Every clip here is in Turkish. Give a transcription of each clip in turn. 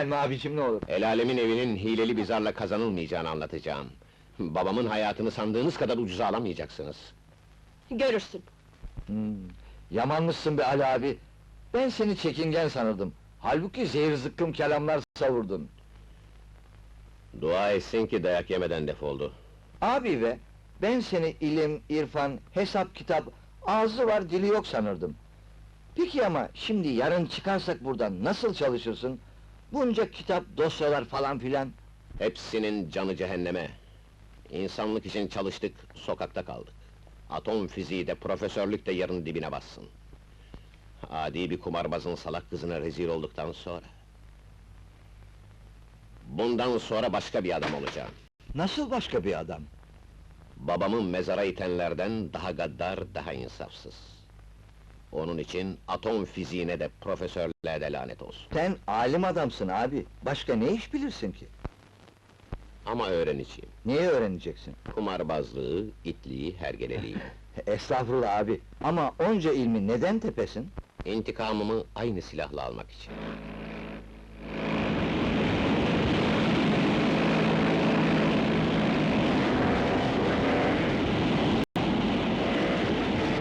Gelme abicim ne olur. El alemin evinin hileli bir zarla kazanılmayacağını anlatacağım. Babamın hayatını sandığınız kadar ucuza alamayacaksınız. Görürsün. Hmm, yamanmışsın be Ali abi. Ben seni çekingen sanırdım. Halbuki zehir zıkkım kelamlar savurdun. Dua etsin ki dayak yemeden defoldu. Abi be, ben seni ilim, irfan, hesap, kitap, ağzı var dili yok sanırdım. Peki ama şimdi yarın çıkarsak buradan nasıl çalışırsın? Bunca kitap, dosyalar falan filan. Hepsinin canı cehenneme. İnsanlık için çalıştık, sokakta kaldık. Atom fiziği de, profesörlük de yarın dibine bassın. Adi bir kumarbazın salak kızına rezil olduktan sonra... Bundan sonra başka bir adam olacağım. Nasıl başka bir adam? Babamı mezara itenlerden daha gaddar, daha insafsız. Onun için atom fiziğine de, profesörlüğe de lanet olsun. Sen alim adamsın abi. Başka ne iş bilirsin ki? Ama öğreneceğim. Neyi öğreneceksin? Kumarbazlığı, itliği, hergeleliği. Estağfurullah abi. Ama onca ilmi neden tepesin? İntikamımı aynı silahla almak için.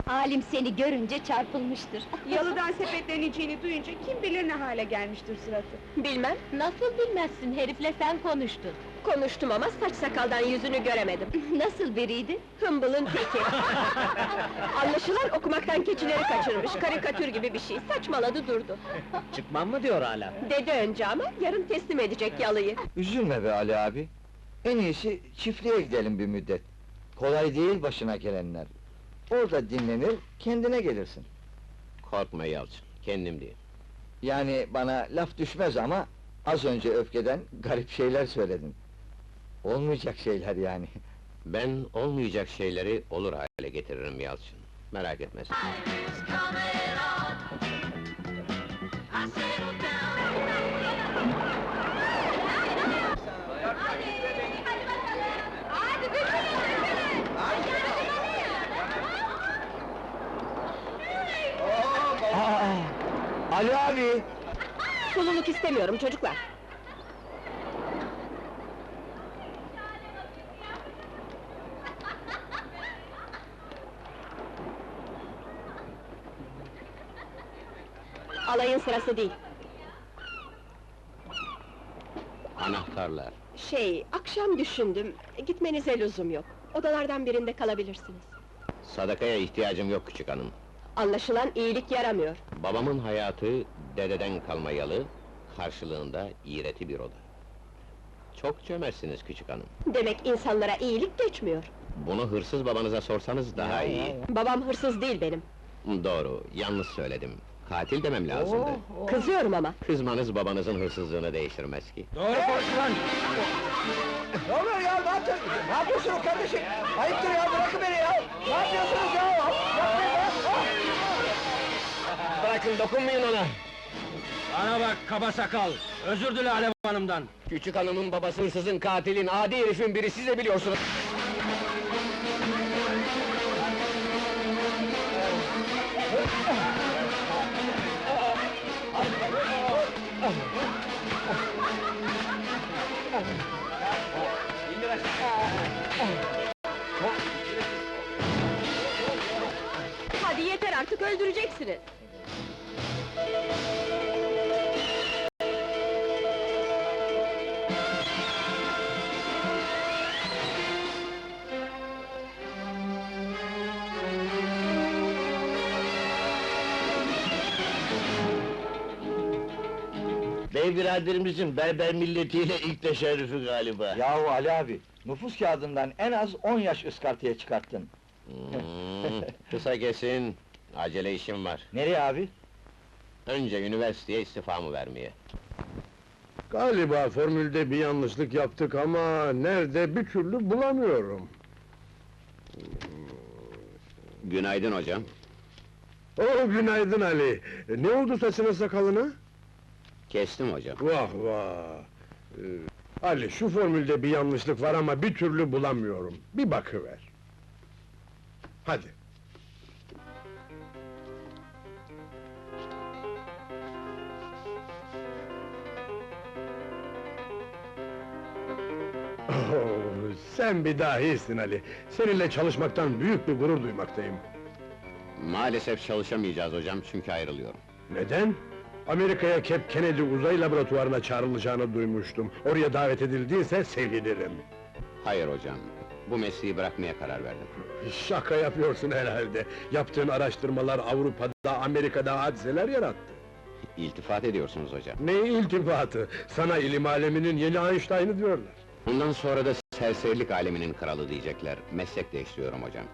Alim seni görünce çarpılmıştır. Yalıdan sepetleneceğini duyunca kim bilir ne hale gelmiştir suratı. Bilmem, Nasıl bilmezsin, herifle sen konuştun. konuştum ama saç sakaldan yüzünü göremedim. Nasıl biriydi? Hımbılın teki. Anlaşılan okumaktan keçileri kaçırmış, karikatür gibi bir şey. Saçmaladı durdu. Çıkmam mı diyor hala? Dedi önce ama yarın teslim edecek yalıyı. Üzülme be Ali abi. En iyisi çiftliğe gidelim bir müddet. Kolay değil başına gelenler. Orada dinlenir, kendine gelirsin. Korkma Yalçın, kendim diyeyim. Yani bana laf düşmez ama... ...az önce öfkeden garip şeyler söyledin. Olmayacak şeyler yani. Ben olmayacak şeyleri olur hale getiririm Yalçın. Merak etme sen. Aa, Ali abi! Sululuk istemiyorum çocuklar. Alayın sırası değil. Anahtarlar. Şey, akşam düşündüm, gitmenize lüzum yok. Odalardan birinde kalabilirsiniz. Sadakaya ihtiyacım yok küçük hanım. Anlaşılan iyilik yaramıyor. Babamın hayatı dededen kalma yalı, karşılığında iğreti bir oda. Çok cömertsiniz küçük hanım. Demek insanlara iyilik geçmiyor. Bunu hırsız babanıza sorsanız daha iyi. Babam hırsız değil benim. Doğru, yanlış söyledim. Katil demem lazımdı. Kızıyorum ama. Kızmanız babanızın hırsızlığını değiştirmez ki. Doğru konuş lan! Ne oluyor ya, ne yapıyorsun? Ne yapıyorsunuz kardeşim? Ayıptır ya, bırakın beni ya! Ne yapıyorsunuz ya? Yapmayın ya! Bırakın, dokunmayın ona! Bana bak kaba sakal! Özür dile Alev Hanım'dan! Küçük hanımın babası hırsızın, katilin, adi herifin biri, siz de biliyorsunuz. Bey biraderimizin berber milletiyle ilk teşerrüfü galiba. Yahu Ali abi, nüfus kağıdından en az 10 yaş ıskartaya çıkarttın. Hmm, kısa kesin, acele işim var. Nereye abi? Önce üniversiteye istifamı vermeye. Galiba formülde bir yanlışlık yaptık ama nerede bir türlü bulamıyorum. Günaydın hocam. Oh günaydın Ali. Ne oldu saçına sakalına? Kestim hocam. Vah vah. Ee, Ali şu formülde bir yanlışlık var ama bir türlü bulamıyorum. Bir bakıver. Hadi. Oh, sen bir dahisin Ali. Seninle çalışmaktan büyük bir gurur duymaktayım. Maalesef çalışamayacağız hocam çünkü ayrılıyorum. Neden? Amerika'ya Cape Kennedy uzay laboratuvarına çağrılacağını duymuştum. Oraya davet edildiyse sevinirim. Hayır hocam, bu mesleği bırakmaya karar verdim. Şaka yapıyorsun herhalde. Yaptığın araştırmalar Avrupa'da, Amerika'da hadiseler yarattı. İltifat ediyorsunuz hocam. Ne iltifatı? Sana ilim aleminin yeni Einstein'ı diyorlar. Bundan sonra da serserilik aleminin kralı diyecekler. Meslek değiştiriyorum hocam.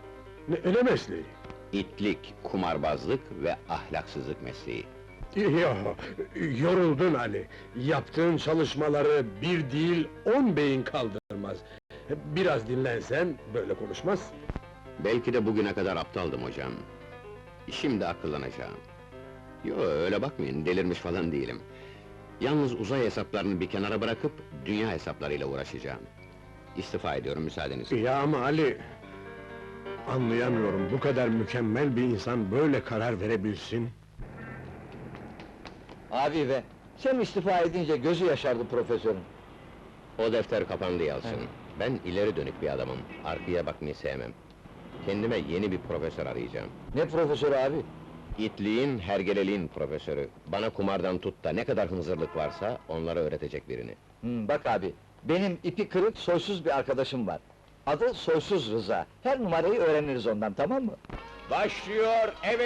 Ne, ne mesleği? İtlik, kumarbazlık ve ahlaksızlık mesleği. Yo, yoruldun Ali. Yaptığın çalışmaları bir değil, on beyin kaldırmaz. Biraz dinlensen böyle konuşmaz. Belki de bugüne kadar aptaldım hocam. Şimdi akıllanacağım. Yo öyle bakmayın, delirmiş falan değilim. Yalnız uzay hesaplarını bir kenara bırakıp dünya hesaplarıyla uğraşacağım. İstifa ediyorum müsaadenizle. Ya ama Ali... Anlayamıyorum, bu kadar mükemmel bir insan böyle karar verebilsin. Abi be, sen istifa edince gözü yaşardı profesörün. O defter kapandı Yalçın. Evet. Ben ileri dönük bir adamım. Arkaya bakmayı sevmem. Kendime yeni bir profesör arayacağım. Ne profesörü abi? İtliğin, hergeleliğin profesörü. Bana kumardan tut da ne kadar hınzırlık varsa onlara öğretecek birini. Hmm, bak abi, benim ipi kırık soysuz bir arkadaşım var. Adı Soysuz Rıza. Her numarayı öğreniriz ondan, tamam mı? Başlıyor, evet!